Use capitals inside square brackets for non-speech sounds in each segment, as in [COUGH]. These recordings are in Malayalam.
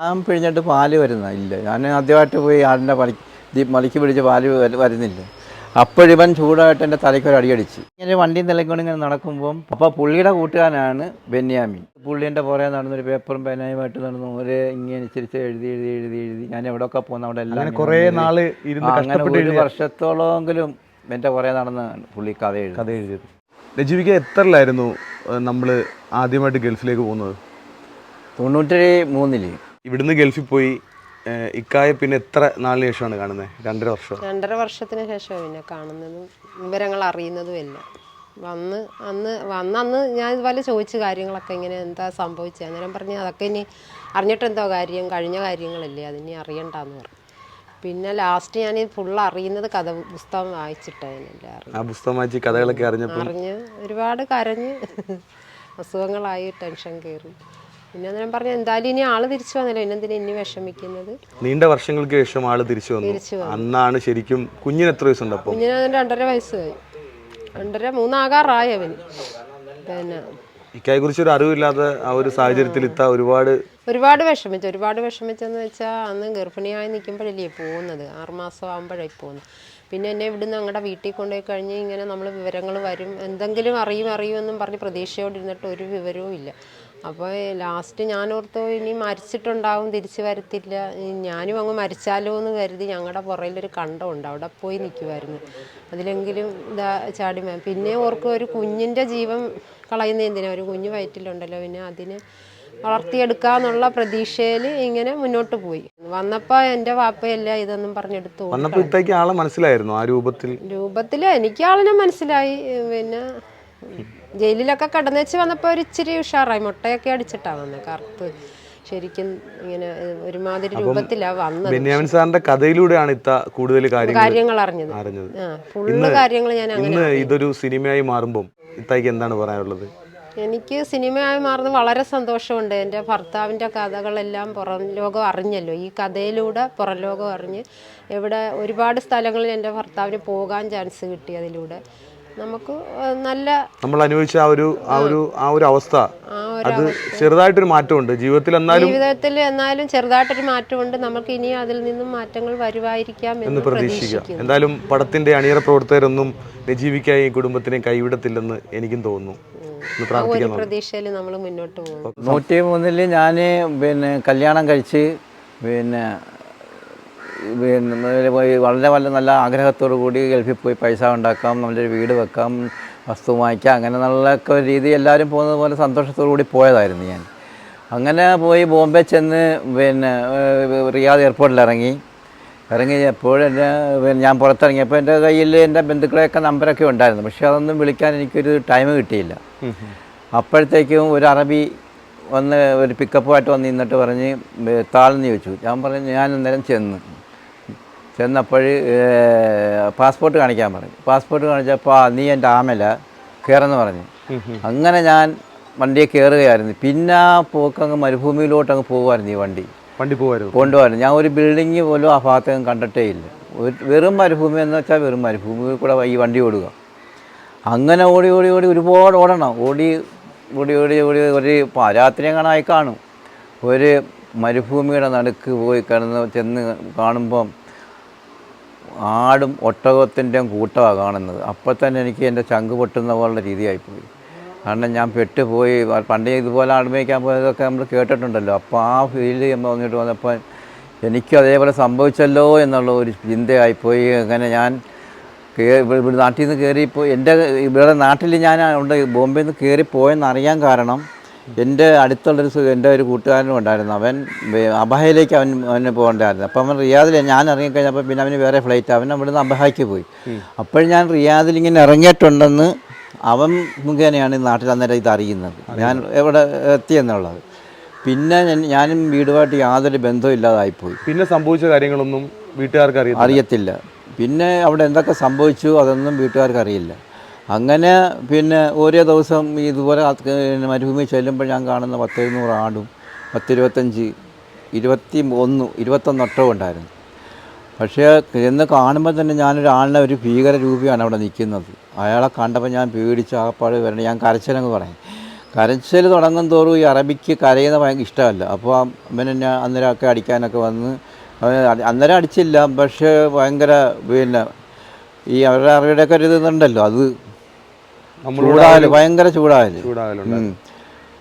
ഞാൻ പിഴിഞ്ഞിട്ട് പാൽ വരുന്ന ഇല്ല. ഞാൻ ആദ്യമായിട്ട് പോയി ആടിന്റെ മലി മലിക്ക് പിടിച്ച് പാൽ വര- വരുന്നില്ല. അപ്പോഴിവൻ ചൂടായിട്ട് എന്റെ തലയ്ക്ക് ഒരു അടിയടിച്ച് ഇങ്ങനെ വണ്ടിയും നിലക്കൊണ്ട് ഇങ്ങനെ നടക്കുമ്പം അപ്പോൾ പുള്ളിയുടെ കൂട്ടുകാരനാണ് ബെന്യാമി പുള്ളിന്റെ പുറകെ നടന്നൊരു പേപ്പറും പേനയുമായിട്ട് നടന്നു ഒരു ഇങ്ങനെ അനുസരിച്ച് എഴുതി എഴുതി എഴുതി എഴുതി. ഞാൻ എവിടെയൊക്കെ പോകുന്ന അവിടെ എല്ലാം കുറേ നാൾ അങ്ങനെ ഒരു വർഷത്തോളമെങ്കിലും എന്റെ പുറകെ നടന്ന് പുള്ളി കഥ എഴുതി. കഥ എഴുതിയത്. രജീവിക്ക് എത്രയിലായിരുന്നു നമ്മൾ ആദ്യമായിട്ട് ഗൾഫിലേക്ക് പോകുന്നത്? തൊണ്ണൂറ്റി മൂന്നിൽ ഇവിടുന്ന് ഗൾഫിൽ പോയി ഇക്കായ പിന്നെ എത്ര നാളിന് ശേഷമാണ് കാണുന്നത് രണ്ടര വർഷം? രണ്ടര വർഷത്തിന് ശേഷമാണ് പിന്നെ കാണുന്നതും വിവരങ്ങൾ അറിയുന്നതും എല്ലാം. വന്ന് അന്ന് വന്നന്ന് ഞാൻ ഇതുപോലെ ചോദിച്ച കാര്യങ്ങളൊക്കെ ഇങ്ങനെ എന്താ സംഭവിച്ചത് അന്നേരം പറഞ്ഞു അതൊക്കെ ഇനി അറിഞ്ഞിട്ടെന്തോ കാര്യം കഴിഞ്ഞ കാര്യങ്ങളല്ലേ അതിനി അറിയണ്ടെന്ന് പറഞ്ഞു. പിന്നെ ലാസ്റ്റ് ഞാൻ ഫുൾ അറിയുന്നത് കഥ പുസ്തകം വായിച്ചിട്ടാണ് ആ പുസ്തകം വായിച്ച് കഥകളൊക്കെ അറിഞ്ഞ് ഒരുപാട് കരഞ്ഞ് അസുഖങ്ങളായി ടെൻഷൻ കയറി. പിന്നെ അന്നേരം പറഞ്ഞു എന്തായാലും ഇനി ആൾ തിരിച്ചു വന്നല്ലോ. ഇന്നെന്തിനാ ഇനി വിഷമിക്കുന്നത്? നീണ്ട വർഷങ്ങൾക്ക് ശേഷം ആൾ തിരിച്ചു വന്നു. അന്നാണ് ശരിക്കും കുഞ്ഞിന് എത്ര വയസ്സുണ്ട് അപ്പോൾ കുഞ്ഞിന് രണ്ടര വയസ്സായി രണ്ടര മൂന്നാകാറായി അവന്. പിന്നെ ഇക്കായെ കുറിച്ച് ഒരു അറിവില്ലാത്ത ആ ഒരു സാഹചര്യത്തിൽ ഇത്ത ഒരുപാട് ഒരുപാട് വിഷമിച്ചു. ഒരുപാട് വിഷമിച്ചെന്ന് വെച്ചാൽ അന്ന് ഗർഭിണിയായി നിൽക്കുമ്പോഴല്ലേ പോകുന്നത്. ആറുമാസം ആകുമ്പോഴായി പോകുന്നത്. പിന്നെ എന്നെ ഇവിടുന്ന് ഞങ്ങളുടെ വീട്ടിൽ കൊണ്ടുപോയി കഴിഞ്ഞ് ഇങ്ങനെ നമ്മൾ വിവരങ്ങൾ വരും. എന്തെങ്കിലും അറിയും അറിയുമെന്നും പറഞ്ഞ് പ്രതീക്ഷയോടിരുന്നിട്ട് ഒരു വിവരവും ഇല്ല. അപ്പോൾ ലാസ്റ്റ് ഞാൻ ഓർത്തു ഇനി മരിച്ചിട്ടുണ്ടാവും തിരിച്ചു വരത്തില്ല. ഞാനും അങ്ങ് മരിച്ചാലോ എന്ന് കരുതി ഞങ്ങളുടെ പുറയിലൊരു കണ്ടമുണ്ട് അവിടെ പോയി നിൽക്കുമായിരുന്നു അതിലെങ്കിലും ഇതാ ചാടി പിന്നെ ഓർക്കും ഒരു കുഞ്ഞിന്റെ ജീവൻ കളയുന്ന എന്തിനാ? ഒരു കുഞ്ഞ് വയറ്റിലുണ്ടല്ലോ പിന്നെ അതിന് വളർത്തിയെടുക്കാന്നുള്ള പ്രതീക്ഷയിൽ ഇങ്ങനെ മുന്നോട്ട് പോയി. വന്നപ്പോൾ എന്റെ വാപ്പയല്ല ഇതൊന്നും പറഞ്ഞെടുത്തു ആളെ മനസ്സിലായിരുന്നു ആ രൂപത്തിൽ? രൂപത്തിൽ എനിക്ക് ആളിനെ മനസ്സിലായി പിന്നെ ജയിലിലൊക്കെ കിടന്നേച്ച് വന്നപ്പോൾ ഒരു ഇച്ചിരി ഉഷാറായി. മുട്ടയൊക്കെ അടിച്ചിട്ടാണ് വന്നത് കറുത്ത് ശരിക്കും ഇങ്ങനെ ഒരുമാതിരി രൂപത്തിലാ വന്നത്. ബെന്യാമിൻ സാറിന്റെ കഥയിലൂടെയാണ് ഇത്ത കൂടുതൽ കാര്യങ്ങൾ അറിഞ്ഞത്. അറിഞ്ഞത്. ഫുള്ള് കാര്യങ്ങൾ ഞാൻ അങ്ങനെ ഇതൊരു സിനിമയായി മാറുമ്പോൾ ഇത്തയ്ക്ക് എന്താണ് പറയാനുള്ളത്? എനിക്ക് സിനിമയായി മാറുന്നത് വളരെ സന്തോഷമുണ്ട്. എന്റെ ഭർത്താവിന്റെ കഥകളെല്ലാം പുറം ലോകം അറിഞ്ഞല്ലോ. ഈ കഥയിലൂടെ പുറം ലോകം അറിഞ്ഞ് ഇവിടെ ഒരുപാട് സ്ഥലങ്ങളിൽ എന്റെ ഭർത്താവിന് പോകാൻ ചാൻസ് കിട്ടി അതിലൂടെ. നമുക്ക് നല്ല നമ്മൾ അനുഭവിച്ച ആ ഒരു ആ ഒരു ആ ഒരു അവസ്ഥ. ആ ഒരു അത് ചെറുതായിട്ടൊരു മാറ്റമുണ്ട്. ജീവിതത്തിൽ എന്നാലും ജീവിതത്തിൽ എന്നാലും ചെറുതായിട്ടൊരു മാറ്റമുണ്ട്. നമുക്ക് ഇനി അതിൽ നിന്നും മാറ്റങ്ങൾ വരുവായിരിക്കാം എന്ന് പ്രതീക്ഷിക്കാം. പ്രതീക്ഷിക്കുന്നു. എന്തായാലും പടത്തിന്റെ അണിയറ പ്രവർത്തകരൊന്നും രജീവിക്കായി ഈ കുടുംബത്തിനെ കൈവിടത്തില്ലെന്ന് എനിക്കും തോന്നുന്നു. പ്രതീക്ഷയിൽ നമ്മൾ മുന്നോട്ട് പോകും നൂറ്റി മൂന്നിൽ ഞാൻ പിന്നെ കല്യാണം കഴിച്ച് പിന്നെ വളരെ വളരെ നല്ല ആഗ്രഹത്തോടു കൂടി ഗൾഫിൽ പോയി പൈസ ഉണ്ടാക്കാം നല്ലൊരു വീട് വെക്കാം വസ്തു വാങ്ങിക്കാം അങ്ങനെ നല്ല ഒരു രീതി എല്ലാവരും പോകുന്നത് പോലെ സന്തോഷത്തോടു കൂടി പോയതായിരുന്നു ഞാൻ. അങ്ങനെ പോയി ബോംബെ ചെന്ന് പിന്നെ റിയാദ് എയർപോർട്ടിൽ ഇറങ്ങി. എന്റെ പിന്നെ ഞാൻ പുറത്തിറങ്ങിയപ്പോൾ എന്റെ കയ്യിൽ എന്റെ ബന്ധുക്കളെയൊക്കെ നമ്പരൊക്കെ ഉണ്ടായിരുന്നു. പക്ഷേ അതൊന്നും വിളിക്കാൻ എനിക്കൊരു ടൈം കിട്ടിയില്ല. അപ്പോഴത്തേക്കും ഒരു അറബി വന്ന് ഒരു പിക്കപ്പുമായിട്ട് വന്ന് നിന്നിട്ട് പറഞ്ഞ് താളെന്ന് ചോദിച്ചു. ഞാൻ പറഞ്ഞു ഞാൻ അന്നേരം ചെന്ന്. ചെന്നപ്പോൾ പാസ്പോർട്ട് കാണിക്കാൻ പറഞ്ഞു. പാസ്പോർട്ട് കാണിച്ചപ്പോൾ നീ എന്റെ ആമല കയറെന്ന് പറഞ്ഞു. അങ്ങനെ ഞാൻ വണ്ടിയെ കയറുകയായിരുന്നു. പിന്നെ ആ പോക്കങ്ങ് മരുഭൂമിയിലോട്ട് അങ്ങ് പോകുമായിരുന്നു ഈ വണ്ടി. വണ്ടി പോകുമായിരുന്നു. കൊണ്ടുപോകാൻ ഞാൻ ഒരു ബിൽഡിങ് പോലും ആ ഭാഗത്തേക്കും കണ്ടിട്ടേ ഇല്ല ഒരു വെറും മരുഭൂമി എന്ന് വെച്ചാൽ വെറും മരുഭൂമിയിൽ കൂടെ ഈ വണ്ടി ഓടുക. അങ്ങനെ ഓടി ഓടി ഓടി ഒരുപാട് ഓടണം. ഓടി ഓടി ഓടി ഓടി ഒരു രാത്രി ആയി കാണും. ഒരു മരുഭൂമിയുടെ നടുക്ക് പോയി കിടന്ന് ചെന്ന് കാണുമ്പം ആടും ഒട്ടകത്തിന്റെയും കൂട്ടമാണ് കാണുന്നത്. അപ്പോൾ തന്നെ എനിക്ക് എന്റെ ചങ്ക് പൊട്ടുന്ന പോലുള്ള രീതിയായിപ്പോയി. കാരണം ഞാൻ പെട്ടുപോയി. പണ്ട് ഇതുപോലെ ആടുമേക്കാൻ പോയതൊക്കെ നമ്മൾ കേട്ടിട്ടുണ്ടല്ലോ. അപ്പോൾ ആ ഫീൽ ചെയ്യുമ്പോൾ വന്നിട്ട് വന്നപ്പോൾ എനിക്ക് അതേപോലെ സംഭവിച്ചല്ലോ എന്നുള്ള ഒരു ചിന്തയായിപ്പോയി. അങ്ങനെ ഞാൻ നാട്ടിൽ നിന്ന് കയറിപ്പോയി. എന്റെ ഇവിടെ നാട്ടിൽ ഞാൻ ഉണ്ട്. ബോംബെയിൽ നിന്ന് കയറിപ്പോയെന്ന് അറിയാൻ കാരണം എന്റെ അടുത്തുള്ളൊരു എന്റെ ഒരു കൂട്ടുകാരനും ഉണ്ടായിരുന്നു. അവൻ അബഹയിലേക്ക് അവൻ അവന് പോകണ്ടായിരുന്നു അപ്പം അവൻ റിയാദിൽ ഞാൻ ഇറങ്ങിക്കഴിഞ്ഞപ്പോൾ പിന്നെ അവന് വേറെ ഫ്ലൈറ്റ് അവൻ അവിടുന്ന് അബഹയ്ക്ക് പോയി. അപ്പോൾ ഞാൻ റിയാദിൽ ഇങ്ങനെ ഇറങ്ങിയിട്ടുണ്ടെന്ന് അവൻ മുഖേനയാണ് ഈ നാട്ടിൽ അന്നേരം ഇത് അറിയുന്നത്. ഞാൻ എവിടെ എത്തിയെന്നുള്ളത് പിന്നെ ഞാനും വീടുമായിട്ട് യാതൊരു ബന്ധവും ഇല്ലാതായിപ്പോയി. പിന്നെ സംഭവിച്ച കാര്യങ്ങളൊന്നും വീട്ടുകാർക്ക് അറിയാം അറിയത്തില്ല. പിന്നെ അവിടെ എന്തൊക്കെ സംഭവിച്ചു അതൊന്നും വീട്ടുകാർക്ക് അറിയില്ല. അങ്ങനെ പിന്നെ ഓരോ ദിവസം ഇതുപോലെ മരുഭൂമി ചെല്ലുമ്പോൾ ഞാൻ കാണുന്ന പത്തെഴുന്നൂറ് ആടും പത്തിരുപത്തഞ്ച് ഇരുപത്തി ഒന്ന് ഇരുപത്തൊന്ന് ഒട്ടവും ഉണ്ടായിരുന്നു. പക്ഷേ എന്ന് കാണുമ്പോൾ തന്നെ ഞാനൊരു ആളിനെ ഒരു ഭീകര രൂപിയാണ് അവിടെ നിൽക്കുന്നത്. അയാളെ കണ്ടപ്പോൾ ഞാൻ പേടിച്ച് ആകപ്പാട് വരണം ഞാൻ കരച്ചിലങ്ങ് പറയും. കരച്ചിൽ തുടങ്ങും തോറും ഈ അറബിക്ക് കരയുന്ന ഭയങ്കര ഇഷ്ടമല്ല. അപ്പോൾ അമ്മനെ ഞാൻ അന്നേരമൊക്കെ അടിക്കാനൊക്കെ വന്ന് അന്നേരം അടിച്ചില്ല. പക്ഷേ ഭയങ്കര പിന്നെ ഈ അവരുടെ അറബിയുടെയൊക്കെ ഒരു ഇതുണ്ടല്ലോ. അത് ചൂടാകൽ ഭയങ്കര ചൂടാകൽ ചൂടാകലുണ്ട് ഉം.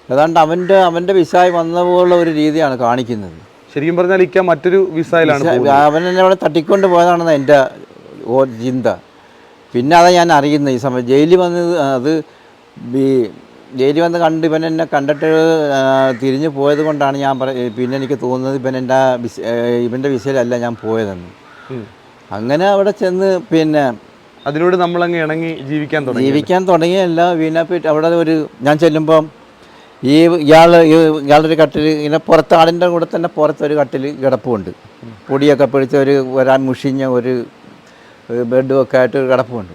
ഏതാണ്ട് അവന്റെ അവന്റെ വിസായി വന്ന പോലുള്ള ഒരു രീതിയാണ് കാണിക്കുന്നത്. ശരിക്കും പറഞ്ഞാൽ ഇക്ക മറ്റൊരു വിസയിലാണ്. അവൻ എന്നെ അവിടെ തട്ടിക്കൊണ്ട് പോയതാണെന്ന് എന്റെ ചിന്ത. പിന്നെ അതാ ഞാൻ അറിയുന്നത് ഈ സമയം ജയിലിൽ വന്നത് അത് ഈ ജയിലിൽ വന്ന് കണ്ട് ഇവൻ എന്നെ കണ്ടിട്ട് തിരിഞ്ഞു പോയത് കൊണ്ടാണ് ഞാൻ പറ പിന്നെ എനിക്ക് തോന്നുന്നത് ഇവൻ എന്റെ വിസ ഇവന്റെ വിസയിലല്ല ഞാൻ പോയതെന്ന്. അങ്ങനെ അവിടെ ചെന്ന് പിന്നെ അതിനോട് നമ്മളങ്ങ് ഇണങ്ങി ജീവിക്കാൻ തുടങ്ങി. ജീവിക്കാൻ തുടങ്ങിയല്ല പി- അവിടെ ഒരു ഞാൻ ചെല്ലുമ്പം ഈ ഇയാൾ ഇയാളുടെ ഒരു കട്ടിൽ ഇങ്ങനെ പുറത്ത് ആടിന്റെ കൂടെ തന്നെ പുറത്തൊരു കട്ടിൽ കിടപ്പുണ്ട്. പൊടിയൊക്കെ പിടിച്ച ഒരു വരാൻ മുഷിഞ്ഞ ഒരു ബെഡും ഒക്കെ ആയിട്ട് ഒരു കിടപ്പുണ്ട്.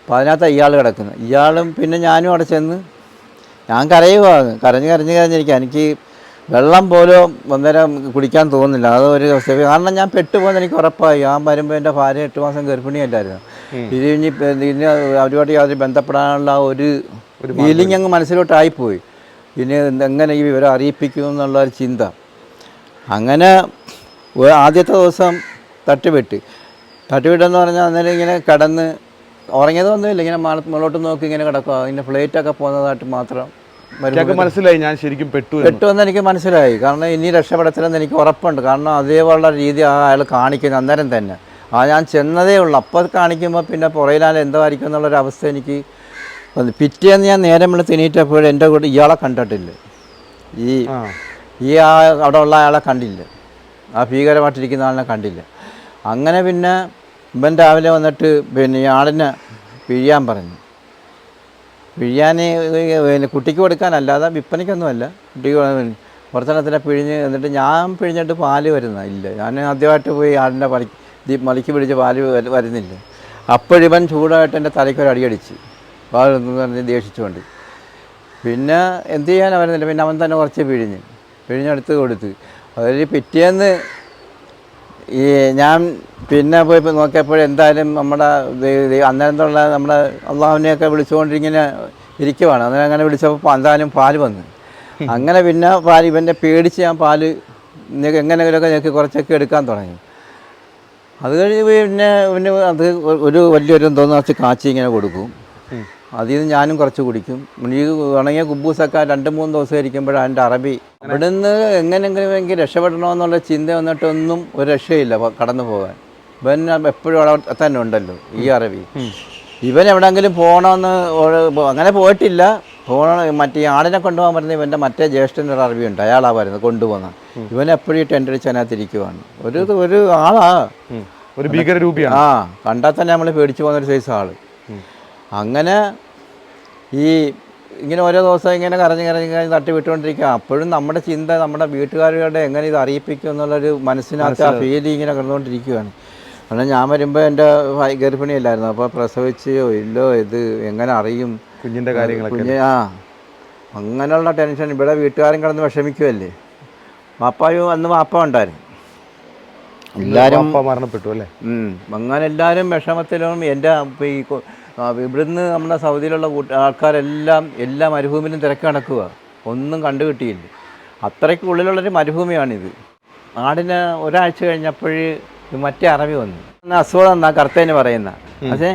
അപ്പോൾ അതിനകത്ത് ഇയാൾ കിടക്കുന്നത്. ഇയാളും പിന്നെ ഞാനും അവിടെ ചെന്ന് ഞാൻ കരയുവാണ്. കരഞ്ഞ് കരഞ്ഞ് കരഞ്ഞിരിക്കുക എനിക്ക് വെള്ളം പോലും ഒന്നേരം കുടിക്കാൻ തോന്നുന്നില്ല. അതൊരു ദിവസം കാരണം ഞാൻ പെട്ടുപോകുന്ന എനിക്ക് ഉറപ്പായി. ഞാൻ വരുമ്പോൾ എന്റെ ഭാര്യ എട്ട് മാസം ഗർഭിണിയല്ലായിരുന്നു. ഇത് ഇനി ഇപ്പൊ ഇനി അവരുമായിട്ട് യാതൊരു ബന്ധപ്പെടാനുള്ള ഒരു ഒരു ഫീലിംഗ് അങ്ങ് മനസ്സിലോട്ടായിപ്പോയി. ഇനി എങ്ങനെ ഈ വിവരം അറിയിപ്പിക്കും എന്നുള്ള ഒരു ചിന്ത. അങ്ങനെ ആദ്യത്തെ ദിവസം തട്ടുപെട്ട് തട്ടുപെട്ടെന്ന് പറഞ്ഞാൽ അന്നേരം ഇങ്ങനെ കടന്ന് ഉറങ്ങിയതൊന്നുമില്ല ഇങ്ങനെ മുകളോട്ട് നോക്കി ഇങ്ങനെ കിടക്കുക അതിന്റെ ഫ്ലൈറ്റൊക്കെ പോകുന്നതായിട്ട് മാത്രം മനസ്സിലായി. ഞാൻ ശരിക്കും പെട്ടു എന്ന്. പെട്ടുവെന്ന് എനിക്ക് മനസ്സിലായി. കാരണം ഇനി രക്ഷപ്പെടത്തില്ലെന്ന് എനിക്ക് ഉറപ്പുണ്ട്. കാരണം അതേപോലുള്ള രീതി ആ അയാൾ കാണിക്കുന്നത് അന്നേരം തന്നെ. ആ ഞാൻ ചെന്നതേ ഉള്ളൂ. അപ്പോൾ കാണിക്കുമ്പോൾ പിന്നെ പുറയിലാൽ എന്തായിരിക്കും എന്നുള്ളൊരു അവസ്ഥ എനിക്ക് പിറ്റേന്ന് ഞാൻ നേരം വിളി എണീറ്റപ്പോഴും എന്റെ കൂടെ ഇയാളെ കണ്ടിട്ടില്ല. ഈ ഈ ആ അവിടെ ഉള്ള അയാളെ കണ്ടില്ല. ആ ഭീകരമായിട്ടിരിക്കുന്ന ആളിനെ കണ്ടില്ല. അങ്ങനെ പിന്നെ ഇവൻ രാവിലെ വന്നിട്ട് പിന്നെ ഈ ആളിനെ പിഴിയാൻ പറഞ്ഞു. പിഴിയാൻ പിന്നെ കുട്ടിക്ക് കൊടുക്കാനല്ലാതെ വിൽപ്പനയ്ക്കൊന്നുമല്ല കുട്ടിക്ക് കുറച്ചെണ്ണത്തിനെ പിഴിഞ്ഞ് എന്നിട്ട് ഞാൻ പിഴിഞ്ഞിട്ട് പാൽ വരുന്ന ഇല്ല. ഞാൻ ആദ്യമായിട്ട് പോയി ആടിന്റെ ദീ മലിക്ക് പിടിച്ച് പാൽ വര- വരുന്നില്ല. അപ്പോഴിവൻ ചൂടായിട്ട് എന്റെ തലയ്ക്കൊരു അടിയടിച്ച്. പാലെന്ന് പറഞ്ഞ് ദേഷിച്ചുകൊണ്ട്. പിന്നെ എന്ത് ചെയ്യാൻ അവരുന്നില്ല പിന്നെ അവൻ തന്നെ കുറച്ച് പിഴിഞ്ഞ്. പിഴിഞ്ഞെടുത്ത് കൊടുത്ത്. അതിൽ പിറ്റേന്ന് ഈ ഞാൻ പിന്നെ പോയി നോക്കിയപ്പോൾ എന്തായാലും നമ്മുടെ അന്നേരത്തുള്ള നമ്മുടെ അള്ളാഹുവിനെയൊക്കെ വിളിച്ചുകൊണ്ടിങ്ങനെ ഇരിക്കുവാണ്. അന്നേരം അങ്ങനെ വിളിച്ചപ്പോൾ എന്തായാലും പാൽ വന്നു. അങ്ങനെ പിന്നെ പാൽ ഇവന്റെ പേടിച്ച് ഞാൻ പാൽ എങ്ങനെയൊക്കെ ഞങ്ങൾക്ക് കുറച്ചൊക്കെ എടുക്കാൻ തുടങ്ങി. അത് കഴിഞ്ഞ് പിന്നെ പിന്നെ അത് ഒരു വലിയൊരു എന്തോന്ന് വെച്ച് കാച്ചി ഇങ്ങനെ കൊടുക്കും. അതിൽ നിന്ന് ഞാനും കുറച്ച് കുടിക്കും. ഈ ഉണങ്ങിയ കുബൂസൊക്കെ രണ്ട് മൂന്ന് ദിവസം ഇരിക്കുമ്പോഴാണ് അതിന്റെ അറബി. ഇവിടെ നിന്ന് എങ്ങനെയെങ്കിലും എനിക്ക് രക്ഷപ്പെടണമെന്നുള്ള ചിന്ത വന്നിട്ടൊന്നും ഒരു രക്ഷയില്ല കടന്നു പോകാൻ. പിന്നെ എപ്പോഴും അവിടെ തന്നെ ഉണ്ടല്ലോ ഈ അറബി. ഇവൻ എവിടെയെങ്കിലും പോകണമെന്ന് അങ്ങനെ പോയിട്ടില്ല. പോകണം മറ്റേ ആടിനെ കൊണ്ടുപോകാൻ പറ്റുന്ന ഇവന്റെ മറ്റേ ജ്യേഷ്ഠന്റെ ഒരു അറിവിയുണ്ട് അയാളാ വരുന്നത് കൊണ്ടുപോകുന്ന ഇവൻ എപ്പോഴും ഈ ടെന്റ് അടിച്ച് അതിനകത്തിരിക്കുവാണ് ഒരു ഒരു ആളാ. ഒരു ഭീകരരൂപിയാണ്. ആ കണ്ടാൽ തന്നെ നമ്മൾ പേടിച്ചു പോകുന്ന ഒരു സൈസ് ആൾ. അങ്ങനെ ഈ ഇങ്ങനെ ഓരോ ദിവസം ഇങ്ങനെ കരഞ്ഞ് കരഞ്ഞ് കരഞ്ഞ് തട്ടി വിട്ടുകൊണ്ടിരിക്കുക അപ്പോഴും നമ്മുടെ ചിന്ത നമ്മുടെ വീട്ടുകാരുടെ എങ്ങനെ ഇത് അറിയിപ്പിക്കും എന്നുള്ളൊരു മനസ്സിനകത്ത് ആ ഫീൽ ഇങ്ങനെ കിടന്നുകൊണ്ടിരിക്കുകയാണ്. കാരണം ഞാൻ വരുമ്പോൾ എന്റെ ഗർഭിണി ഗർഭിണിയല്ലായിരുന്നു. അപ്പോൾ പ്രസവിച്ചോ ഇല്ലോ ഇത് എങ്ങനെ അറിയും? കുഞ്ഞിന്റെ കാര്യങ്ങളൊക്കെ കുഞ്ഞ് ആ. അങ്ങനെയുള്ള ടെൻഷൻ. ഇവിടെ വീട്ടുകാരും കിടന്ന് വിഷമിക്കുമല്ലേ വാപ്പായും അന്ന് വാപ്പ ഉണ്ടായിരുന്നു. എല്ലാവരും മരണപ്പെട്ടു അല്ലേ. അങ്ങനെ എല്ലാവരും വിഷമത്തിലും എന്റെ ഈ ഇവിടുന്ന് നമ്മുടെ സൗദിയിലുള്ള ആൾക്കാരെല്ലാം എല്ലാ മരുഭൂമിയിലും തിരക്ക് നടക്കുക. ഒന്നും കണ്ടു കിട്ടിയില്ല അത്രയ്ക്ക് ഉള്ളിലുള്ളൊരു മരുഭൂമിയാണിത്. ആടിന് ഒരാഴ്ച കഴിഞ്ഞപ്പോഴ് മറ്റേ അറബി വന്നു. അന്ന് അസുഖം എന്നാ കറുത്തേന് പറയുന്ന. പക്ഷേ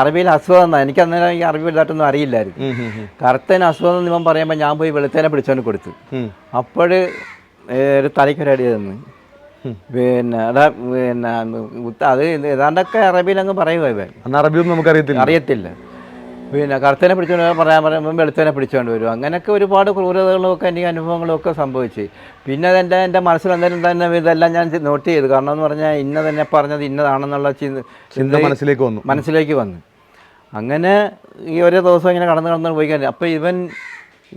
അറബിയിൽ അസുഖം എന്നാ എനിക്ക് അന്നേരം ഈ അറബി വലുതായിട്ടൊന്നും അറിയില്ലായിരുന്നു. കർത്തേന് അസുഖം എന്ന് ഇവൻ പറയുമ്പോൾ ഞാൻ പോയി വെളുത്തേനെ പിടിച്ചോണ്ട് കൊടുത്തു. അപ്പോഴ് ഒരു തലയ്ക്കൊരടി തന്നു. പിന്നെ അതാ പിന്നെ അത് ഏതാണ്ടൊക്കെ അറബിയിൽ അങ്ങ് പറയുക ഇവൻ. അന്ന് അറബിയൊന്നും നമുക്കറിയത്തില്ല. അറിയത്തില്ല. പിന്നെ കറുത്തനെ പിടിച്ചുകൊണ്ട് പറയാൻ പറയുമ്പോൾ വെളുത്തനെ പിടിച്ചുകൊണ്ട് വരും. അങ്ങനെയൊക്കെ ഒരുപാട് ക്രൂരതകളൊക്കെ എനിക്ക് അനുഭവങ്ങളൊക്കെ സംഭവിച്ചു. പിന്നെ അതെന്റെ എന്റെ മനസ്സിൽ എന്തായാലും തന്നെ ഇതെല്ലാം ഞാൻ നോട്ട് ചെയ്തു. കാരണം എന്ന് പറഞ്ഞാൽ ഇന്ന തന്നെ പറഞ്ഞത് ഇന്നതാണെന്നുള്ള ചിന്ത മനസ്സിലേക്ക് വന്നു. മനസ്സിലേക്ക് വന്നു. അങ്ങനെ ഈ ഓരോ ദിവസം ഇങ്ങനെ കടന്ന് കടന്ന് പോയി കഴിഞ്ഞു അപ്പോൾ ഇവൻ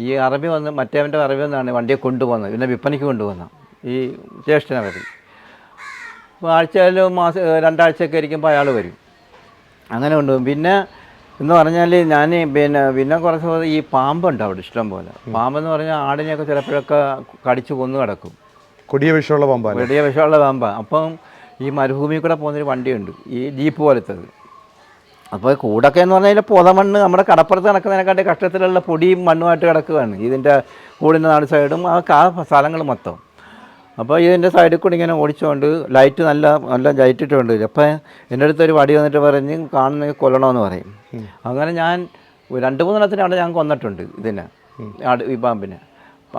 ഈ അറബി വന്ന് മറ്റേവന്റെ അറബി വന്നാണ് വണ്ടിയെ കൊണ്ടുപോകുന്നത്. പിന്നെ വിൽപ്പനയ്ക്ക് കൊണ്ടുപോകുന്നത് ഈ ജ്യേഷ്ഠനവധി അപ്പോൾ ആഴ്ചയിലും മാസം രണ്ടാഴ്ചയൊക്കെ ഇരിക്കുമ്പോൾ അയാൾ വരും. അങ്ങനെ കൊണ്ടുപോകും. പിന്നെ എന്ന് പറഞ്ഞാൽ ഞാൻ പിന്നെ പിന്നെ കുറച്ച് ഈ പാമ്പുണ്ട് അവിടെ ഇഷ്ടം പോലെ പാമ്പെന്ന് പറഞ്ഞാൽ ആടിനെയൊക്കെ ചിലപ്പോഴൊക്കെ കടിച്ചു കൊന്നു കിടക്കും. കൊടിയ വിഷമുള്ള പമ്പാല കൊടിയ വിഷമുള്ള പാമ്പാണ് അപ്പം ഈ മരുഭൂമി കൂടെ പോകുന്നൊരു വണ്ടിയുണ്ട് ഈ ജീപ്പ് പോലത്തത്. അപ്പോൾ കൂടൊക്കെ എന്ന് പറഞ്ഞാൽ പുതമണ്ണ് നമ്മുടെ കടപ്പുറത്ത് നടക്കുന്നതിനെക്കാട്ടി കഷ്ടത്തിലുള്ള പൊടിയും മണ്ണുമായിട്ട് കിടക്കുകയാണ്. ഇതിന്റെ കൂടിന്റെ നാല് സൈഡും ആ സ്ഥലങ്ങൾ മൊത്തം. അപ്പോൾ ഇതിന്റെ സൈഡിൽ കൂടി ഇങ്ങനെ ഓടിച്ചുകൊണ്ട് ലൈറ്റ് നല്ല നല്ല ലൈറ്റ് ഇട്ടുകൊണ്ട് വരും. അപ്പോൾ എന്റെ അടുത്ത് ഒരു വടി വന്നിട്ട് പറഞ്ഞ് കാണുന്ന കൊല്ലണമെന്ന് പറയും. അങ്ങനെ ഞാൻ രണ്ട് മൂന്നെണ്ണത്തിന് അവിടെ ഞാൻ കൊന്നിട്ടുണ്ട് ഇതിനെ. ആട് ഈ പാമ്പിനെ.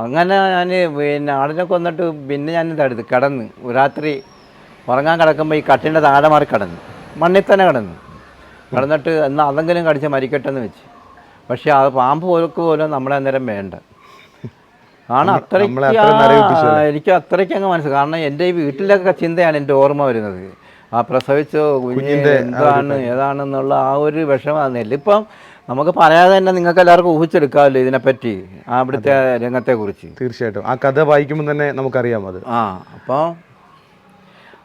അങ്ങനെ ഞാൻ പിന്നെ ആടിനെ കൊന്നിട്ട് പിന്നെ ഞാൻ ഇതെടുത്ത് കിടന്ന്. രാത്രി ഉറങ്ങാൻ കിടക്കുമ്പോൾ ഈ കട്ടിന്റെ താഴെ മാറി കിടന്നു. മണ്ണിൽ തന്നെ കിടന്നു. കിടന്നിട്ട് എന്നാൽ അതെങ്കിലും കടിച്ച് മരിക്കട്ടെന്ന് വെച്ച്. പക്ഷേ ആ പാമ്പ് പോലൊക്കെ പോലും നമ്മളെ അന്നേരം വേണ്ട. കാരണം അത്രയ്ക്ക് എനിക്ക് അത്രയ്ക്ക് അങ്ങ് മനസ്സിലായി. കാരണം എന്റെ ഈ വീട്ടിലൊക്കെ ചിന്തയാണ് എന്റെ ഓർമ്മ വരുന്നത്. ആ പ്രസവിച്ച കുഞ്ഞിന്റെ എന്താണ് ഏതാണെന്നുള്ള ആ ഒരു വിഷമാണ് ഇപ്പം നമുക്ക് പറയാതെ തന്നെ നിങ്ങൾക്ക് എല്ലാവർക്കും ഊഹിച്ചെടുക്കാമല്ലോ ഇതിനെപ്പറ്റി ആ അവിടുത്തെ രംഗത്തെക്കുറിച്ച്. തീർച്ചയായിട്ടും. ആ കഥ വായിക്കുമ്പോൾ തന്നെ നമുക്കറിയാം അത്. ആ അപ്പോൾ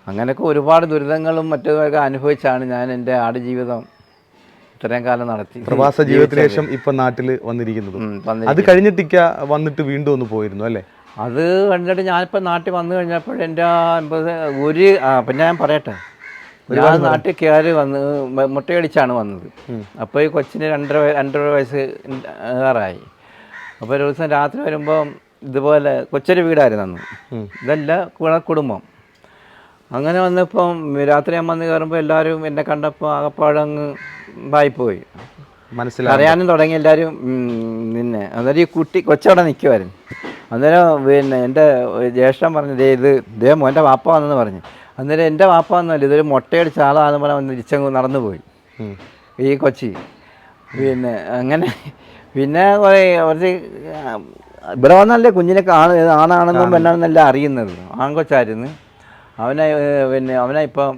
അങ്ങനെയൊക്കെ ഒരുപാട് ദുരിതങ്ങളും മറ്റൊക്കെ അനുഭവിച്ചാണ് ഞാൻ എന്റെ ആടുജീവിതം ഇത്രയും കാലം നടത്തി പ്രവാസ ജീവിതത്തിന് ശേഷം ഇപ്പൊ നാട്ടിൽ വന്നിരിക്കുന്നത്. അത് കഴിഞ്ഞിട്ടിക്ക വന്നിട്ട് വീണ്ടും ഒന്ന് പോയിരുന്നു അല്ലേ? അത് കഴിഞ്ഞിട്ട് ഞാനിപ്പോൾ നാട്ടിൽ വന്നു കഴിഞ്ഞപ്പോൾ എന്റെ എൺപത് ഒരു പിന്നെ ഞാൻ പറയട്ടെ. ഞാൻ നാട്ടിൽ കയറി വന്ന് മുട്ടയടിച്ചാണ് വന്നത്. അപ്പോൾ ഈ കൊച്ചിന് രണ്ടര രണ്ടര വയസ്സ് ആറായി. അപ്പോൾ ഒരു ദിവസം രാത്രി വരുമ്പോൾ ഇതുപോലെ കൊച്ചൊരു വീടായിരുന്നു അന്ന്. ഇതല്ല കുടുംബം. അങ്ങനെ വന്നപ്പം രാത്രി ഞാൻ വന്ന് കയറുമ്പോൾ എല്ലാവരും എന്നെ കണ്ടപ്പോൾ ആകപ്പാടങ്ങ് വായിപ്പോയി മനസ്സിലായി. അറിയാനും തുടങ്ങി എല്ലാവരും നിന്നെ അന്നേരം ഈ കുട്ടി കൊച്ചവിടെ നിൽക്കുമായിരുന്നു അന്നേരം പിന്നെ എന്റെ ജ്യേഷ്ഠൻ പറഞ്ഞു ദേ ഇത് ദേ മോന്റെ വാപ്പ വന്നെന്ന് പറഞ്ഞു. അന്നേരം എന്റെ വാപ്പ വന്നല്ല ഇതൊരു മുട്ടയടിച്ച ആളാന്ന് പറഞ്ഞാൽ വന്ന് തിരിച്ചങ്ങ് നടന്നു പോയി ഈ കൊച്ചി. പിന്നെ അങ്ങനെ പിന്നെ കുറേ കുറച്ച് ഇവിടെ വന്നല്ലേ കുഞ്ഞിനെ ആണ് ആണാണെന്നും പെണ്ണാണെന്നല്ല അറിയുന്നത്. ആൺകൊച്ചായിരുന്നു. അവനെ പിന്നെ അവനെ ഇപ്പം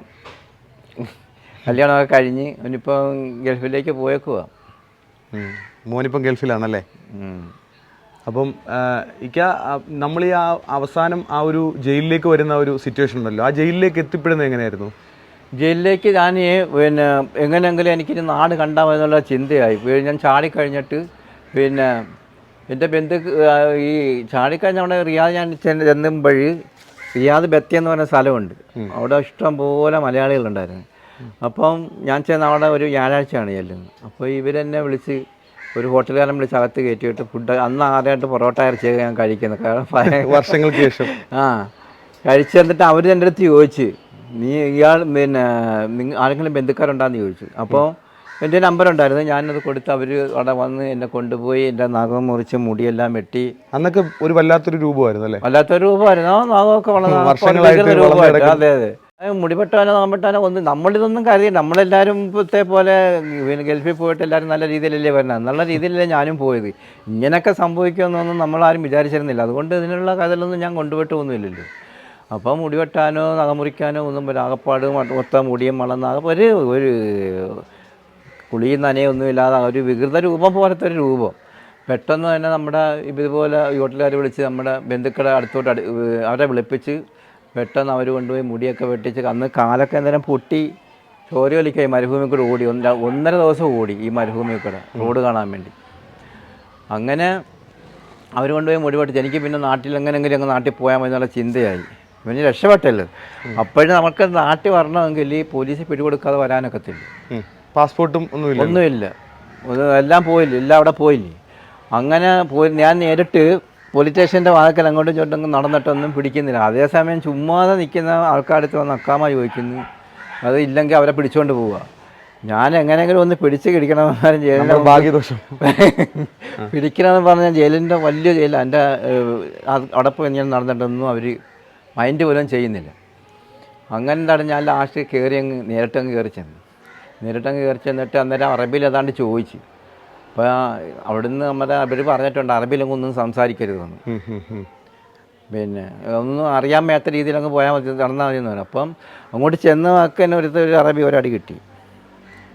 കല്യാണമൊക്കെ കഴിഞ്ഞ് അവനിപ്പം ഗൾഫിലേക്ക് പോയേക്കുവാ. മോനിപ്പം ഗൾഫിലാണല്ലേ? അപ്പം ഇക്ക നമ്മൾ ഈ ആ അവസാനം ആ ഒരു ജയിലിലേക്ക് വരുന്ന ഒരു സിറ്റുവേഷൻ ഉണ്ടല്ലോ. ആ ജയിലിലേക്ക് എത്തിപ്പെടുന്നത് എങ്ങനെയായിരുന്നു? ജയിലിലേക്ക് ഞാൻ പിന്നെ എങ്ങനെയെങ്കിലും എനിക്കിനി നാട് കണ്ടാൽ എന്നുള്ള ചിന്തയായി. പിന്നെ ഞാൻ ചാടിക്കഴിഞ്ഞിട്ട് പിന്നെ എന്റെ ബന്ധു ഈ ചാടിക്കഴിഞ്ഞ അവിടെ റിയാദ് ഞാൻ ചെന്ന് ചെന്നുമ്പോൾ റിയാദ് ബത്തി എന്ന് പറഞ്ഞ സ്ഥലമുണ്ട്. അവിടെ ഇഷ്ടം പോലെ മലയാളികളുണ്ടായിരുന്നു. അപ്പം ഞാൻ ചെന്ന് അവിടെ ഒരു വ്യാഴാഴ്ചയാണ് ചെല്ലുന്നത്. അപ്പോൾ ഇവരെന്നെ വിളിച്ച് ഒരു ഹോട്ടലുകാരൻ വിളിച്ച് അകത്ത് കയറ്റിയിട്ട് ഫുഡ് അന്ന് ആദ്യമായിട്ട് പൊറോട്ട ഇറച്ചി ഞാൻ കഴിക്കുന്നത്. കാരണം [LAUGHS] വർഷങ്ങൾക്ക് ശേഷം. ആ കഴിച്ച് എന്നിട്ട് അവർ എന്റെ അടുത്ത് ചോദിച്ച് നീ ഇയാൾ പിന്നെ നിങ്ങൾ ആരെങ്കിലും ബന്ധുക്കാരുണ്ടാന്ന് ചോദിച്ചു. അപ്പോൾ എന്റെ നമ്പർ ഉണ്ടായിരുന്നു ഞാനത് കൊടുത്ത് അവർ അവിടെ വന്ന് എന്നെ കൊണ്ടുപോയി എന്റെ നാഗം മുറിച്ച് മുടിയെല്ലാം വെട്ടി. അന്നൊക്കെ ഒരു വല്ലാത്തൊരു രൂപമായിരുന്നു അല്ലേ? വല്ലാത്തൊരു രൂപമായിരുന്നു. ആ നഖമൊക്കെ വളരെ രൂപമായിട്ട്. അതെ അതെ. മുടിപെട്ടാനോ നാമ്പെട്ടാനോ ഒന്നും നമ്മളിതൊന്നും കരുതി നമ്മളെല്ലാവരും ഇപ്പോഴത്തെ പോലെ പിന്നെ ഗൾഫിൽ പോയിട്ട് എല്ലാവരും നല്ല രീതിയിലല്ലേ വരുന്നത് നല്ല രീതിയിലല്ലേ ഞാനും പോയത്. ഇങ്ങനെയൊക്കെ സംഭവിക്കുമെന്നൊന്നും നമ്മളാരും വിചാരിച്ചിരുന്നില്ല. അതുകൊണ്ട് ഇതിനുള്ള കഥകളൊന്നും ഞാൻ കൊണ്ടുപോയിട്ട് ഒന്നുമില്ലല്ലോ അപ്പോൾ മുടി വെട്ടാനോ നഖം മുറിക്കാനോ ഒന്നും ആകപ്പാട് മൊത്തം മുടിയും വളർന്ന ഒരു ഒരു കുളിയും നനയൊന്നും ഇല്ലാതെ ഒരു വികൃത രൂപം പോലത്തെ ഒരു രൂപം. പെട്ടെന്ന് തന്നെ നമ്മുടെ ഇതുപോലെ വീട്ടിലുകാർ വിളിച്ച് നമ്മുടെ ബന്ധുക്കളെ അടുത്തോട്ട് അടു അവരെ വിളിപ്പിച്ച് പെട്ടെന്ന് അവർ കൊണ്ടുപോയി മുടിയൊക്കെ വെട്ടിച്ച് അന്ന് കാലൊക്കെ നേരം പൊട്ടി ചോര വലിക്കായി മരുഭൂമി കൂടെ ഓടി. ഒന്നര ഒന്നര ദിവസം ഓടി ഈ മരുഭൂമി കൂടെ റോഡ് കാണാൻ വേണ്ടി. അങ്ങനെ അവർ കൊണ്ടുപോയി മുടി വെട്ടിച്ച് എനിക്ക് പിന്നെ നാട്ടിൽ എങ്ങനെയെങ്കിലും അങ്ങ് നാട്ടിൽ പോയാൽ മതി എന്നുള്ള ചിന്തയായി. പിന്നെ രക്ഷപ്പെട്ടല്ലോ. അപ്പോഴും നമുക്ക് നാട്ടിൽ വരണമെങ്കിൽ ഈ പോലീസ് പിടികൊടുക്കാതെ വരാനൊക്കത്തില്ല. പാസ്പോർട്ടും ഒന്നുമില്ല. ഒന്നുമില്ല എല്ലാം പോയില്ല? എല്ലാം അവിടെ പോയില്ലേ? അങ്ങനെ പോയി ഞാൻ നേരിട്ട് പോലീസ് സ്റ്റേഷന്റെ വാതിക്കൽ അങ്ങോട്ടും ഇങ്ങോട്ടും നടന്നിട്ടൊന്നും പിടിക്കുന്നില്ല. അതേസമയം ചുമ്മാതെ നിൽക്കുന്ന ആൾക്കാരടുത്ത് വന്ന് അക്കാമ ചോദിക്കുന്നു. അത് ഇല്ലെങ്കിൽ അവരെ പിടിച്ചുകൊണ്ട് പോവുക. ഞാൻ എങ്ങനെയെങ്കിലും ഒന്ന് പിടിച്ച് കിടിക്കണമെന്നാലും ജയിലിന്റെ ഭാഗ്യദോഷം. [LAUGHS] പിടിക്കണമെന്ന് പറഞ്ഞാൽ ജയിലിന്റെ വലിയ ജയിൽ എന്റെ അവിടെ പോയി ഞാൻ നടന്നിട്ടൊന്നും അവർ മൈൻഡ് പോലും ചെയ്യുന്നില്ല. അങ്ങനെ എന്താണ് ഞാൻ ലാസ്റ്റ് കയറി അങ്ങ് നേരിട്ടങ്ങ് കയറി ചെന്നു. നേരിട്ടങ്ങ് കയറി ചെന്നിട്ട് അന്നേരം അറബിയിൽ ഏതാണ്ട് ചോദിച്ചു. അപ്പോൾ അവിടുന്ന് നമ്മുടെ അവർ പറഞ്ഞിട്ടുണ്ട് അറബിയിലൊന്നും ഒന്നും സംസാരിക്കരുതെന്ന്. പിന്നെ ഒന്നും അറിയാൻ മേത്ത രീതിയിലങ്ങ് പോയാൽ മതി നടന്നാൽ മതി എന്ന് പറഞ്ഞു. അപ്പം അങ്ങോട്ട് ചെന്ന് വാക്കന്നെ ഒരു ഒരു അറബി ഒരടി കിട്ടി.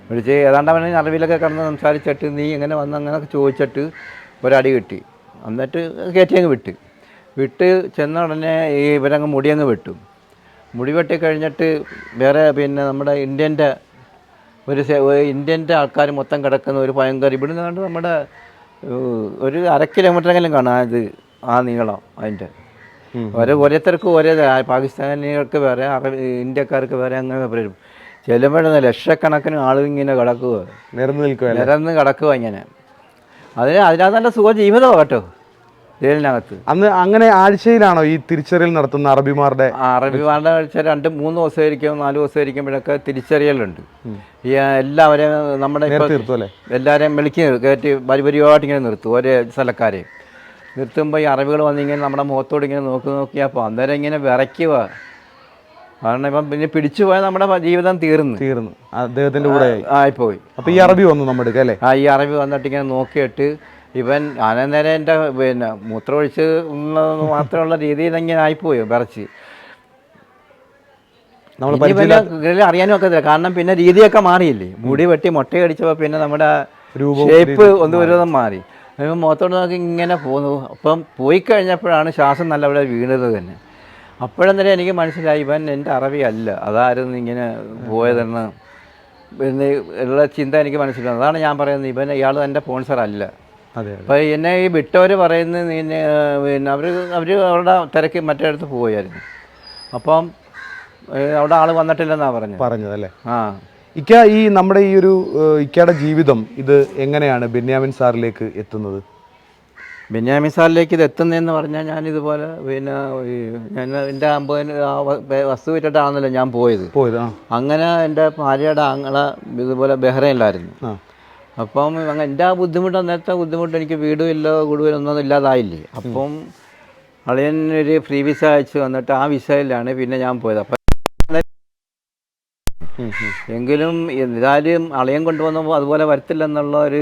വിളിച്ച് ഏതാണ്ട് അവനെ അറബിയിലൊക്കെ കിടന്ന് സംസാരിച്ചിട്ട് നീ ഇങ്ങനെ വന്ന് അങ്ങനെയൊക്കെ ചോദിച്ചിട്ട് ഒരടി കിട്ടി. എന്നിട്ട് കയറ്റി അങ്ങ് വിട്ട്. വിട്ട് ചെന്ന ഉടനെ ഈ ഇവരങ്ങ് മുടിയങ്ങ് വെട്ടും. മുടി വെട്ടി കഴിഞ്ഞിട്ട് വേറെ പിന്നെ നമ്മുടെ ഇന്ത്യന്റെ ഒരു ഇന്ത്യന്റെ ആൾക്കാർ മൊത്തം കിടക്കുന്ന ഒരു ഭയങ്കര ഇവിടെ കണ്ട് നമ്മുടെ ഒരു അര കിലോമീറ്ററെങ്കിലും കാണാം ഇത് ആ നീളം അതിന്റെ. ഓരോ ഓരോരുത്തർക്കും ഓരോ പാകിസ്ഥാനികൾക്ക് വേറെ അറബി ഇന്ത്യക്കാർക്ക് വേറെ അങ്ങനെ വരും. ചെല്ലുമ്പോഴേ ലക്ഷക്കണക്കിന് ആളുകൾ ഇങ്ങനെ കിടക്കുക നിരന്ന് നിൽക്കുക നിരന്ന് കിടക്കുക ഇങ്ങനെ. അതിന് അതിനകത്ത് നല്ല സുഖ ജീവിതമാണ് കേട്ടോ. ജയിലിനകത്ത്. അന്ന് അങ്ങനെ ആഴ്ചയിലാണോ ഈ തിരിച്ചറിയൽ നടത്തുന്ന അറബിമാരുടെ അറബിമാരുടെ ആഴ്ച രണ്ട് മൂന്ന് ദിവസം ഇരിക്കും നാല് ദിവസം ഇരിക്കുമ്പോഴൊക്കെ തിരിച്ചറിയലുണ്ട് ഈ എല്ലാവരെയും നമ്മുടെ എല്ലാവരെയും വിളിക്ക് കയറ്റി വരി വരിയായിട്ട് ഇങ്ങനെ നിർത്തും ഒരേ സ്ഥലക്കാരെ നിർത്തുമ്പോൾ ഈ അറിവുകൾ വന്നിങ്ങനെ നമ്മുടെ മുഖത്തോട് ഇങ്ങനെ നോക്കി നോക്കിയപ്പോൾ അന്നേരം ഇങ്ങനെ വിറയ്ക്കുക കാരണം ഇപ്പം പിന്നെ പിടിച്ചു പോയാൽ നമ്മുടെ ജീവിതം തീർന്നു. തീർന്നു. അദ്ദേഹത്തിന്റെ കൂടെ ആയി. ആയിപ്പോയി. അപ്പൊ ഈ അറബി വന്നു നമ്മുടെ അല്ലേ ആ ഈ അറബി വന്നിട്ട് ഇങ്ങനെ നോക്കിയിട്ട് ഇവൻ അനന്തരം എന്റെ പിന്നെ മൂത്രമൊഴിച്ച് മാത്രമുള്ള രീതിയിൽ ഇങ്ങനെ ആയിപ്പോയി വിറച്ച്. നമ്മൾ ഇതിൽ അറിയാനും ഒക്കെ കാരണം പിന്നെ രീതിയൊക്കെ മാറിയില്ലേ? മുടി വെട്ടി മുട്ടയടിച്ചപ്പോൾ പിന്നെ നമ്മുടെ ഷേപ്പ് ഒന്ന് ഒരുവിധം മാറി. അപ്പം മുഖത്തോട് നോക്കി ഇങ്ങനെ പോന്നു അപ്പം പോയി കഴിഞ്ഞപ്പോഴാണ് ശ്വാസം നല്ല അവിടെ വീണത് തന്നെ. അപ്പോഴെന്നേരം എനിക്ക് മനസ്സിലായി ഇവൻ എന്റെ അറബിയല്ല അതായിരുന്നു ഇങ്ങനെ പോയതെന്ന്. ഉള്ള ചിന്ത എനിക്ക് മനസ്സിലായി. അതാണ് ഞാൻ പറയുന്നത്. ഇവൻ ഇയാൾ എന്റെ സ്പോൺസർ അല്ല. അപ്പോൾ എന്നെ ഈ വിട്ടവർ പറയുന്നത് നിന്നെ പിന്നെ അവർ അവർ അവരുടെ തിരക്ക് മറ്റേടത്ത് പോവുകയായിരുന്നു. അപ്പം അവിടെ ആൾ വന്നിട്ടില്ലെന്നാണ് പറഞ്ഞത്. പറഞ്ഞതല്ലേ ആ. ഇക്ക ഈ നമ്മുടെ ഈ ഒരു ഇക്കയുടെ ജീവിതം ഇത് എങ്ങനെയാണ് ബെന്യാമിൻ സാറിലേക്ക് എത്തുന്നത്? ബെന്യാമിൻ സാറിലേക്ക് ഇത് എത്തുന്നതെന്ന് പറഞ്ഞാൽ ഞാൻ ഇതുപോലെ പിന്നെ ഞാൻ എന്റെ അമ്പതിന് വസ്തു വിറ്റിട്ടാണല്ലോ ഞാൻ പോയത്. പോയത് അങ്ങനെ എന്റെ ഭാര്യയുടെ ആങ്ങളെ ഇതുപോലെ ബഹ്റൈനിലായിരുന്നു അപ്പം അങ്ങനെ എന്റെ ആ ബുദ്ധിമുട്ട് അന്നേരത്തെ ബുദ്ധിമുട്ട് എനിക്ക് വീടും ഇല്ല കൂടും ഒന്നും ഇല്ലാതായില്ലേ. അപ്പം അളിയൻ ഒരു ഫ്രീ വിസ അയച്ചു. വന്നിട്ട് ആ വിസയിലാണ് പിന്നെ ഞാൻ പോയത്. അപ്പം. എങ്കിലും എന്തായാലും അളിയൻ കൊണ്ടുവന്നപ്പോൾ അതുപോലെ വരത്തില്ല എന്നുള്ള ഒരു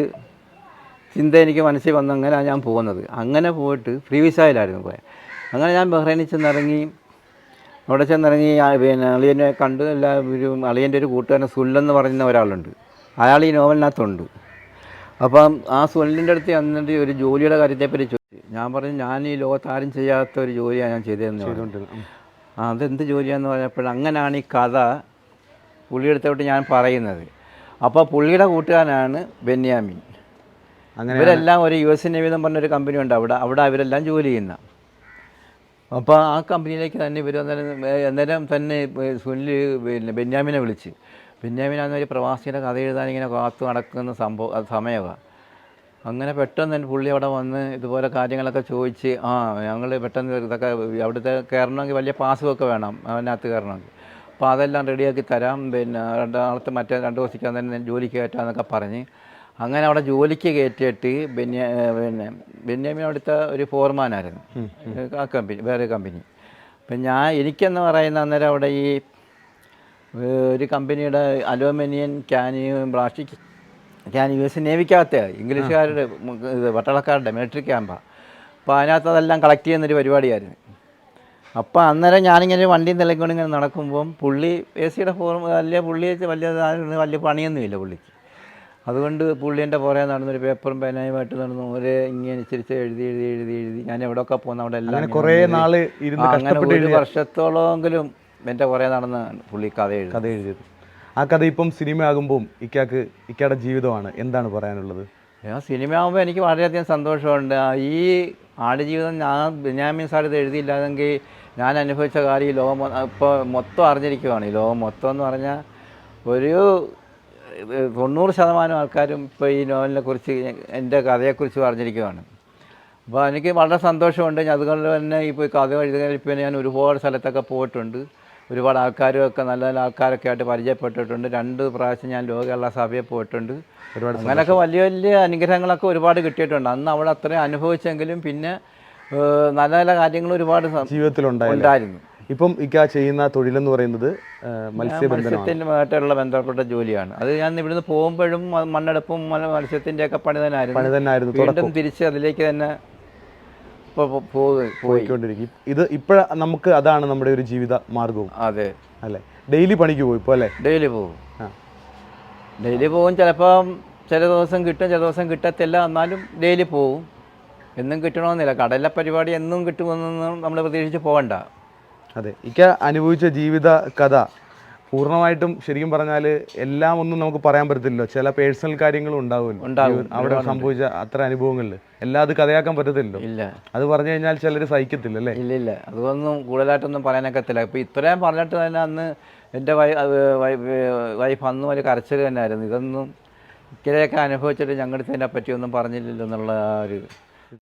ചിന്ത എനിക്ക് മനസ്സിൽ വന്നു അങ്ങനെയാണ് ഞാൻ പോകുന്നത്. അങ്ങനെ പോയിട്ട് ഫ്രീ വിസയിലായിരുന്നു പോയത് അങ്ങനെ ഞാൻ ബഹ്റൈനിൽ ചെന്നിറങ്ങി. അവിടെ ചെന്നിറങ്ങി പിന്നെ അളിയനെ കണ്ട് എല്ലാവരും അളിയന്റെ ഒരു കൂട്ടുകാരൻ സുല്ലെന്ന് പറയുന്ന ഒരാളുണ്ട്. അയാൾ ഈ നോവലിനകത്തുണ്ട് അപ്പം ആ സുനിലിന്റെ അടുത്ത് എന്നിട്ട് ഒരു ജോലിയുടെ കാര്യത്തെപ്പറ്റി ചോദിച്ചു. ഞാൻ പറഞ്ഞു ഞാൻ ഈ ലോകത്ത് ആരും ചെയ്യാത്ത ഒരു ജോലിയാണ് ഞാൻ ചെയ്തതെന്ന് പറഞ്ഞു. അതെന്ത് ജോലിയാന്ന് പറഞ്ഞപ്പോൾ അങ്ങനെയാണ് ഈ കഥ പുള്ളിയെടുത്തോട്ട് ഞാൻ പറയുന്നത്. അപ്പോൾ പുള്ളിയുടെ കൂട്ടുകാരനാണ് ബെന്യാമിൻ. അങ്ങനെ ഇവരെല്ലാം ഒരു യു എസ് നേവി എന്ന് പറഞ്ഞൊരു കമ്പനി ഉണ്ട്. അവിടെ അവിടെ അവരെല്ലാം ജോലി ചെയ്യുന്ന. അപ്പോൾ ആ കമ്പനിയിലേക്ക് തന്നെ ഇവർ അന്നേരം അന്നേരം തന്നെ സുനിൽ പിന്നെ ബെന്യാമിനെ വിളിച്ച്. ബെന്യാമിൻ ഒരു പ്രവാസിയുടെ കഥ എഴുതാൻ ഇങ്ങനെ കാത്തു നടക്കുന്ന സംഭവം അത് സമയമാണ് അങ്ങനെ പെട്ടെന്ന് തന്നെ പുള്ളി അവിടെ വന്ന് ഇതുപോലെ കാര്യങ്ങളൊക്കെ ചോദിച്ച് ആ ഞങ്ങൾ പെട്ടെന്ന് ഇതൊക്കെ അവിടുത്തെ കയറണമെങ്കിൽ വലിയ പാസ്സുമൊക്കെ വേണം അതിനകത്ത് കയറണമെങ്കിൽ. അപ്പോൾ അതെല്ലാം റെഡിയാക്കി തരാം പിന്നെ രണ്ടാമത്തെ മറ്റേ രണ്ട് ദിവസത്തേക്ക് തന്നെ ജോലിക്ക് കയറ്റാമെന്നൊക്കെ പറഞ്ഞ്. അങ്ങനെ അവിടെ ജോലിക്ക് കയറ്റിയിട്ട് ബെന്യ പിന്നെ ബെന്യാമിൻ അവിടുത്തെ ഒരു ഫോർമാനായിരുന്നു. ആ കമ്പനി വേറെ കമ്പനി. അപ്പം ഞാൻ എനിക്കെന്ന് പറയുന്ന അന്നേരം അവിടെ ഈ ഒരു കമ്പനിയുടെ അലുമിനിയൻ ക്യാനിയും പ്ലാസ്റ്റിക് ക്യാൻ യു എസ് നേവിക്കകത്തെ ഇംഗ്ലീഷുകാരുടെ ഇത് പട്ടാളക്കാരുടെ മിലിറ്ററി ക്യാമ്പാണ് അപ്പോൾ അതിനകത്ത് അതെല്ലാം കളക്ട് ചെയ്യുന്നൊരു പരിപാടിയായിരുന്നു. അപ്പോൾ അന്നേരം ഞാനിങ്ങനെ വണ്ടി നിലക്കൊണ്ട് ഇങ്ങനെ നടക്കുമ്പം പുള്ളി എ സിയുടെ ഫോർമ വലിയ പുള്ളി വലിയ വലിയ പണിയൊന്നുമില്ല പുള്ളിക്ക്. അതുകൊണ്ട് പുള്ളീന്റെ പുറകെ നടന്നൊരു പേപ്പറും പേനയുമായിട്ട് നടന്നു ഒരേ ഇങ്ങനെ ചിരിച്ച് എഴുതി എഴുതി എഴുതി എഴുതി. ഞാൻ എവിടെയൊക്കെ പോകുന്ന അവിടെ എല്ലാം കുറേ നാൾ അങ്ങനെ ഒരു വർഷത്തോളമെങ്കിലും എന്റെ കുറേ നടന്ന് പുള്ളി കഥ എഴുതി. കഥ എഴുതിയത്. ആ കഥ ഇപ്പം സിനിമയാകുമ്പോൾ ഇക്കാക്ക് ഇക്കയുടെ ജീവിതമാണ്. എന്താണ് പറയാനുള്ളത്? ഞാൻ സിനിമ ആകുമ്പോൾ എനിക്ക് വളരെയധികം സന്തോഷമുണ്ട്. ആ, ഈ ആടുജീവിതം ഞാൻ ബെന്യാമിൻ സാർ ഇത് എഴുതിയില്ലാതെങ്കിൽ ഞാൻ അനുഭവിച്ച കാര്യം ഈ ലോകം ഇപ്പോൾ മൊത്തം അറിഞ്ഞിരിക്കുവാണ്. ഈ ലോകം മൊത്തം എന്ന് പറഞ്ഞാൽ ഒരു തൊണ്ണൂറ് ശതമാനം ആൾക്കാരും ഇപ്പോൾ ഈ നോവലിനെ കുറിച്ച് എന്റെ കഥയെക്കുറിച്ച് അറിഞ്ഞിരിക്കുവാണ്. അപ്പോൾ എനിക്ക് വളരെ സന്തോഷമുണ്ട്. ഞാൻ അതുകൊണ്ട് തന്നെ ഇപ്പോൾ കഥ എഴുതുന്നതിൽ ഞാൻ ഒരുപാട് സ്ഥലത്തൊക്കെ പോയിട്ടുണ്ട്. ഒരുപാട് ആൾക്കാരും ഒക്കെ നല്ല നല്ല ആൾക്കാരൊക്കെ ആയിട്ട് പരിചയപ്പെട്ടിട്ടുണ്ട്. രണ്ട് പ്രാവശ്യം ഞാൻ ലോക കേരള സഭയിൽ പോയിട്ടുണ്ട്. ഒരുപാട് അങ്ങനെയൊക്കെ വലിയ വലിയ അനുഗ്രഹങ്ങളൊക്കെ ഒരുപാട് കിട്ടിയിട്ടുണ്ട്. അന്ന് അവിടെ അത്രയും അനുഭവിച്ചെങ്കിലും പിന്നെ നല്ല നല്ല കാര്യങ്ങൾ ഒരുപാട് ഉണ്ടായിരുന്നു. ഇപ്പം ഇക്ക ചെയ്യുന്ന തൊഴിലെന്ന് പറയുന്നത് മത്സ്യത്തിന്റെ ബന്ധപ്പെട്ട ജോലിയാണ്. അത് ഞാൻ ഇവിടുന്ന് പോകുമ്പോഴും മണ്ണെടുപ്പും മത്സ്യത്തിന്റെ മത്സ്യത്തിന്റെയൊക്കെ പണി തന്നെയായിരുന്നു വീണ്ടും തിരിച്ച് അതിലേക്ക് തന്നെ ഇപ്പോൾ പോ- പോയി പോയി പോയിക്കൊണ്ടിരിക്കും. ഇത് ഇപ്പോഴ നമുക്ക് അതാണ് നമ്മുടെ ഒരു ജീവിത മാർഗവും. അതെ. അല്ലേ? ഡെയിലി പണിക്ക് പോയി ഇപ്പോൾ അല്ലേ? ഡെയിലി പോകും ഡെയിലി പോകും ചിലപ്പം ചില ദിവസം കിട്ടും ചില ദിവസം കിട്ടത്തില്ല. എന്നാലും ഡെയിലി പോവും. എന്നും കിട്ടണമെന്നില്ല. കടലിലെ പരിപാടി എന്നും കിട്ടുമെന്നൊന്നും നമ്മൾ പ്രതീക്ഷിച്ച് പോകണ്ട അതെ. ഇക്ക അനുഭവിച്ച ജീവിത കഥ പൂർണമായിട്ടും ശരിക്കും പറഞ്ഞാൽ എല്ലാം ഒന്നും നമുക്ക് പറയാൻ പറ്റത്തില്ലല്ലോ. ചില പേഴ്സണൽ കാര്യങ്ങളും ഉണ്ടാവുമല്ലോ. ഉണ്ടാവും. അവിടെ സംഭവിച്ച അത്ര അനുഭവങ്ങളിൽ. എല്ലാം അത് കഥയാക്കാൻ പറ്റത്തില്ലല്ലോ. ഇല്ല. അത് പറഞ്ഞു കഴിഞ്ഞാൽ ചിലർ സഹിക്കത്തില്ല അല്ലേ ഇല്ല ഇല്ല. അതൊന്നും കൂടുതലായിട്ടൊന്നും പറയാനൊക്കത്തില്ല. ഇപ്പൊ ഇത്രയും പറഞ്ഞിട്ട് തന്നെ അന്ന് എന്റെ വൈഫ് അന്ന് വലിയ കരച്ചിൽ തന്നെയായിരുന്നു. ഇതൊന്നും ഇക്കരെയൊക്കെ അനുഭവിച്ചിട്ട് ഞങ്ങളുടെ ഇതിനെ പറ്റിയൊന്നും പറഞ്ഞില്ലല്ലോ എന്നുള്ള ആ ഒരു